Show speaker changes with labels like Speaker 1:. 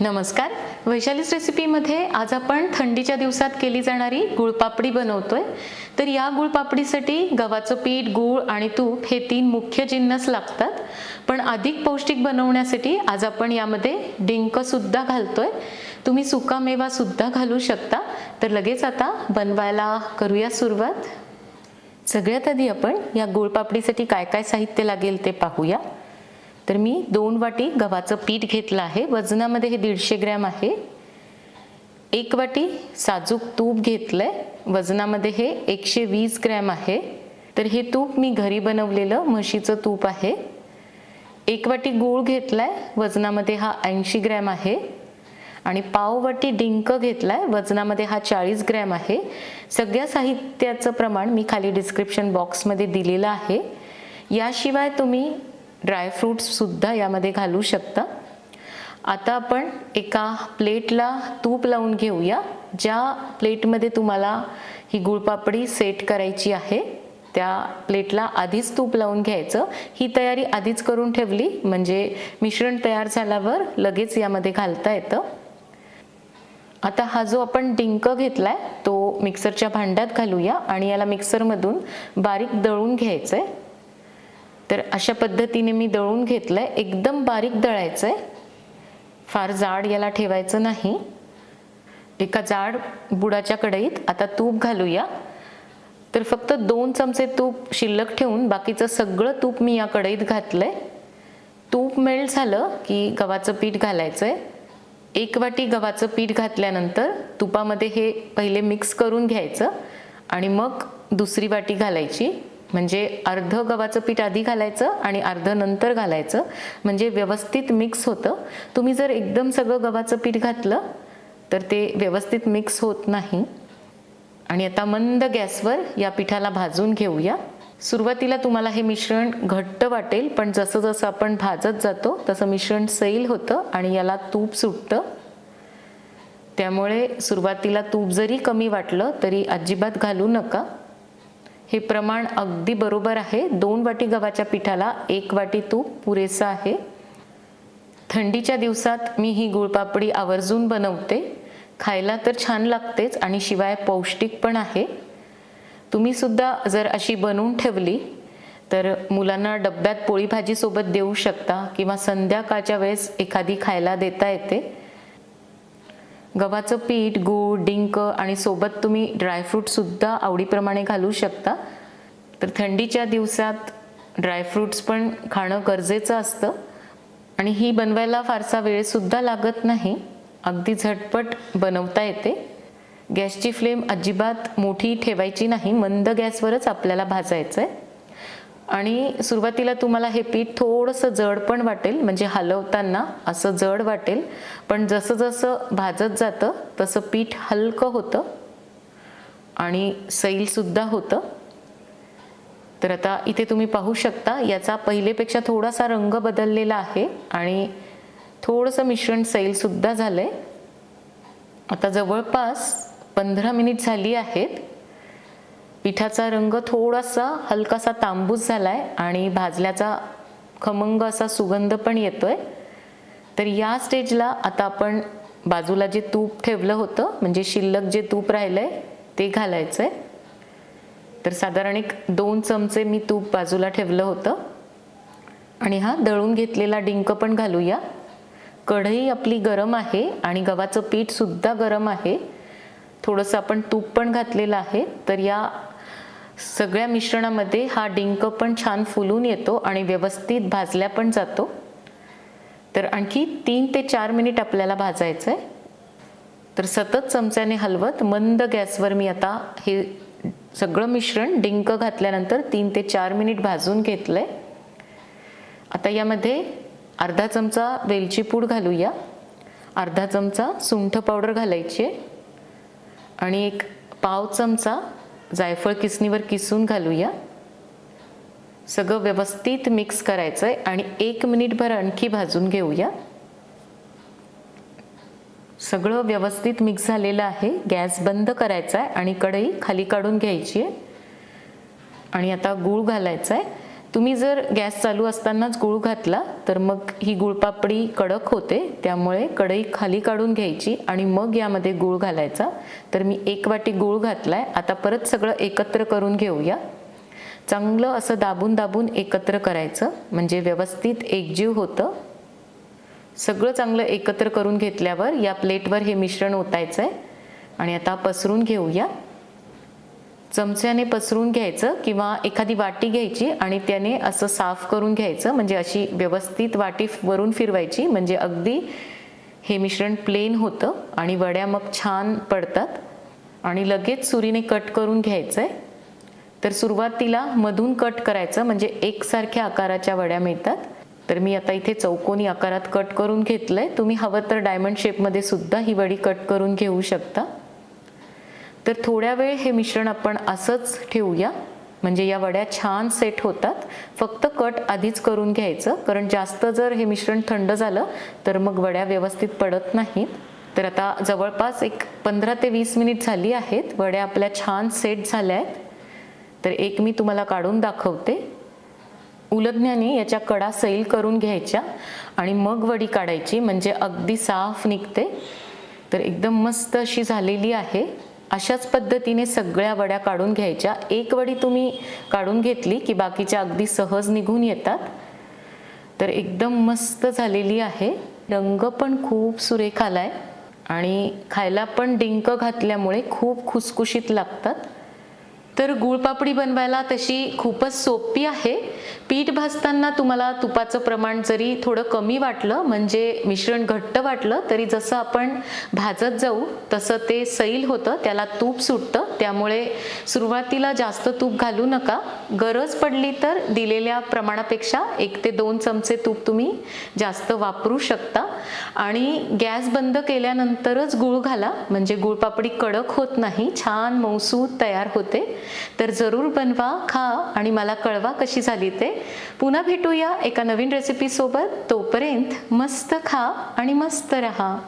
Speaker 1: नमस्कार. वैशालीस रेसिपीमध्ये आज आपण थंडीच्या दिवसात केली जाणारी गुळपापडी बनवतोय. तर या गुळपापडीसाठी गव्हाचं पीठ गूळ आणि तूप हे तीन मुख्य जिन्नस लागतात. पण अधिक पौष्टिक बनवण्यासाठी आज आपण यामध्ये डिंकसुद्धा घालतोय. तुम्ही सुका घालू शकता. तर लगेच आता बनवायला करूया सुरुवात. सगळ्यात आधी आपण या गुळपापडीसाठी काय काय साहित्य लागेल ते पाहूया. तर मी दोन वाटी गव्हाचं पीठ घेतलं आहे. वजनामध्ये हे दीडशे ग्रॅम आहे. एक वाटी साजूक तूप घेतलंय. वजनामध्ये हे एकशे वीस ग्रॅम आहे. तर हे तूप मी घरी बनवलेलं म्हशीचं तूप आहे. एक वाटी गूळ घेतलाय. वजनामध्ये हा ऐंशी ग्रॅम आहे. आणि पाव वाटी डिंक घेतलाय. वजनामध्ये हा चाळीस ग्रॅम आहे. सगळ्या साहित्याचं प्रमाण मी खाली डिस्क्रिप्शन बॉक्समध्ये दिलेलं आहे. याशिवाय तुम्ही ड्रायफ्रूट्ससुद्धा यामध्ये घालू शकता. आता आपण एका प्लेटला तूप लावून घेऊया ज्या प्लेटमध्ये तुम्हाला ही गुळपापडी सेट करायची आहे. त्या प्लेटला आधीच तूप लावून घ्यायचं. ही तयारी आधीच करून ठेवली म्हणजे मिश्रण तयार झाल्यावर लगेच यामध्ये घालता येतं. आता हा जो आपण डिंक घेतला आहे तो मिक्सरच्या भांड्यात घालूया आणि याला मिक्सरमधून बारीक दळून घ्यायचं आहे तर अशा पद्धतीने मी दळून घेतलंय. एकदम बारीक दळायचंय. फार जाड याला ठेवायचं नाही. एका जाड बुडाच्या कढईत आता तूप घालूया. तर फक्त दोन चमचे तूप शिल्लक ठेवून बाकीचं सगळं तूप मी या कढईत घातलंय. तूप मेल्ट झालं की गव्हाचं पीठ घालायचंय. एक वाटी गव्हाचं पीठ घातल्यानंतर तुपामध्ये हे पहिले मिक्स करून घ्यायचं आणि मग दुसरी वाटी घालायची. म्हणजे अर्ध गव्हाचं पीठ आधी घालायचं आणि अर्ध नंतर घालायचं. म्हणजे व्यवस्थित मिक्स होतं. तुम्ही जर एकदम सगळं गव्हाचं पीठ घातलं तर ते व्यवस्थित मिक्स होत नाही. आणि आता मंद गॅसवर या पिठाला भाजून घेऊया. सुरुवातीला तुम्हाला हे मिश्रण घट्ट वाटेल पण जसं जसं आपण भाजत जातो तसं मिश्रण सैल होतं आणि याला तूप सुटतं. त्यामुळे सुरुवातीला तूप जरी कमी वाटलं तरी अजिबात घालू नका. हे प्रमाण अगदी बरोबर आहे. दोन वाटी गव्हाच्या पिठाला एक वाटी तूप पुरेसं आहे. थंडीच्या दिवसात मी ही गुळपापडी आवर्जून बनवते. खायला तर छान लागतेच आणि शिवाय पौष्टिक पण आहे. तुम्ही सुद्धा जर अशी बनवून ठेवली तर मुलांना डब्यात पोळी भाजीसोबत देऊ शकता किंवा संध्याकाळच्या वेळेस एखादी खायला देता येते. गव्हाचं पीठ गूळ डिंक आणि सोबत तुम्ही ड्रायफ्रूटसुद्धा आवडीप्रमाणे घालू शकता. तर थंडीच्या दिवसात ड्रायफ्रूट्स पण खाणं गरजेचं असतं. आणि ही बनवायला फारसा वेळसुद्धा लागत नाही. अगदी झटपट बनवता येते. गॅसची फ्लेम अजिबात मोठी ठेवायची नाही. मंद गॅसवरच आपल्याला भाजायचं आहे आणि सुरुवातीला तुम्हाला हे पीठ थोडंसं जड पण वाटेल म्हणजे हलवताना असं जड वाटेल. पण जसं जसं भाजत जातं तसं पीठ हलकं होतं आणि सैलसुद्धा होतं. तर आता इथे तुम्ही पाहू शकता याचा पहिलेपेक्षा थोडासा रंग बदललेला आहे आणि थोडंसं मिश्रण सैलसुद्धा झालं आहे आता जवळपास पंधरा मिनिट झाली आहेत. पिठाचा रंग थोडासा हलकासा तांबूस झालाय आणि भाजल्याचा खमंग असा सुगंध पण येतोय. तर या स्टेजला आता आपण बाजूला जे तूप ठेवलं होतं म्हणजे शिल्लक जे तूप राहिलंय ते घालायचंय. तर साधारण एक दोन चमचे मी तूप बाजूला ठेवलं होतं. आणि हा दळून घेतलेला डिंक पण घालूया. कढई आपली गरम आहे आणि गव्हाचं पीठसुद्धा गरम आहे. थोडंसं आपण तूप पण घातलेलं आहे. तर या सगळ्या मिश्रणामध्ये हा डिंक पण छान फुलून येतो आणि व्यवस्थित भाजल्या पण जातो. तर आणखी तीन ते चार मिनिट आपल्याला भाजायचं आहे तर सतत चमच्याने हलवत मंद गॅसवर मी आता हे सगळं मिश्रण डिंक घातल्यानंतर तीन ते चार मिनिट भाजून घेतलं आहे आता यामध्ये अर्धा चमचा वेलची पूड घालूया. अर्धा चमचा सुंठ पावडर घालायची आहे. आणि एक पाव चमचा जायफळ किसणीवर किसून घालूया. सगळं व्यवस्थित मिक्स करायचं आहे आणि एक मिनिटभर आणखी भाजून घेऊया. सगळं व्यवस्थित मिक्स झालेलं आहे. गॅस बंद करायचा आहे आणि कढई खाली काढून घ्यायची आहे. आणि आता गूळ घालायचा आहे तुम्ही जर गॅस चालू असतानाच गूळ घातला तर मग ही गुळपापडी कडक होते. त्यामुळे कढई खाली काढून घ्यायची आणि मग यामध्ये गूळ घालायचा. तर मी एक वाटी गूळ घातलाय. आता परत सगळं एकत्र करून घेऊया. चांगलं असं दाबून दाबून एकत्र करायचं. म्हणजे व्यवस्थित एकजीव होतं. सगळं चांगलं एकत्र करून घेतल्यावर या प्लेटवर हे मिश्रण ओतायचं आहे आणि आता पसरून घेऊया. चमच्याने पसरून घ्यायचं किंवा एखादी वाटी घ्यायची आणि त्याने असं साफ करून घ्यायचं म्हणजे अशी व्यवस्थित वाटी वरून फिरवायची म्हणजे अगदी हे मिश्रण प्लेन होतं आणि वड्या मग छान पडतात. आणि लगेच सुरीने कट करून घ्यायचं आहे तर सुरुवातीला मधून कट करायचं म्हणजे एकसारख्या आकाराच्या वड्या मिळतात. तर मी आता इथे चौकोनी आकारात कट करून घेतलं आहे तुम्ही हवं तर डायमंड शेपमध्ये सुद्धा ही वडी कट करून घेऊ शकता. तर थोड्या वेळ हे मिश्रण आपण असंच ठेवूया. म्हणजे या वड्या छान सेट होतात. फक्त कट आधीच करून घ्यायचं. कारण जास्त जर हे मिश्रण थंड झालं तर मग वड्या व्यवस्थित पडत नाहीत. तर आता जवळपास एक पंधरा ते वीस मिनिट झाली आहेत. वड्या आपल्या छान सेट झाल्या आहेत तर एक मी तुम्हाला काढून दाखवते. उलटण्याने याच्या कडा सैल करून घ्यायच्या. आणि मग वडी काढायची. म्हणजे अगदी साफ निघते. तर एकदम मस्त अशी झालेली आहे. अशाच पद्धतीने सगळ्या वड्या काढून घ्यायच्या. एक वडी तुम्ही काढून घेतली की बाकीच्या अगदी सहज निघून येतात. तर एकदम मस्त झालेली आहे. रंग पण खूप सुरेख आलाय आणि खायला पण डिंक घातल्यामुळे खूप खुसखुशीत लागतात. तर गुळपापडी बनवायला तशी खूपच सोपी आहे. पीठ भाजताना तुम्हाला तुपाचं प्रमाण जरी थोडं कमी वाटलं म्हणजे मिश्रण घट्ट वाटलं तरी जसं आपण भाजत जाऊ तसं ते सैल होतं त्याला तूप सुटतं. त्यामुळे सुरुवातीला जास्त तूप घालू नका. गरज पडली तर दिलेल्या प्रमाणापेक्षा एक ते दोन चमचे तूप तुम्ही जास्त वापरू शकता. आणि गॅस बंद केल्यानंतरच गूळ घाला म्हणजे गुळपापडी कडक होत नाही छान मौसूद तयार होते. तर जरूर बनवा खा आणि मला कळवा कशी झाली ते. पुन्हा भेटूया एका नवीन रेसिपीसोबत तोपर्यंत मस्त खा आणि मस्त रहा.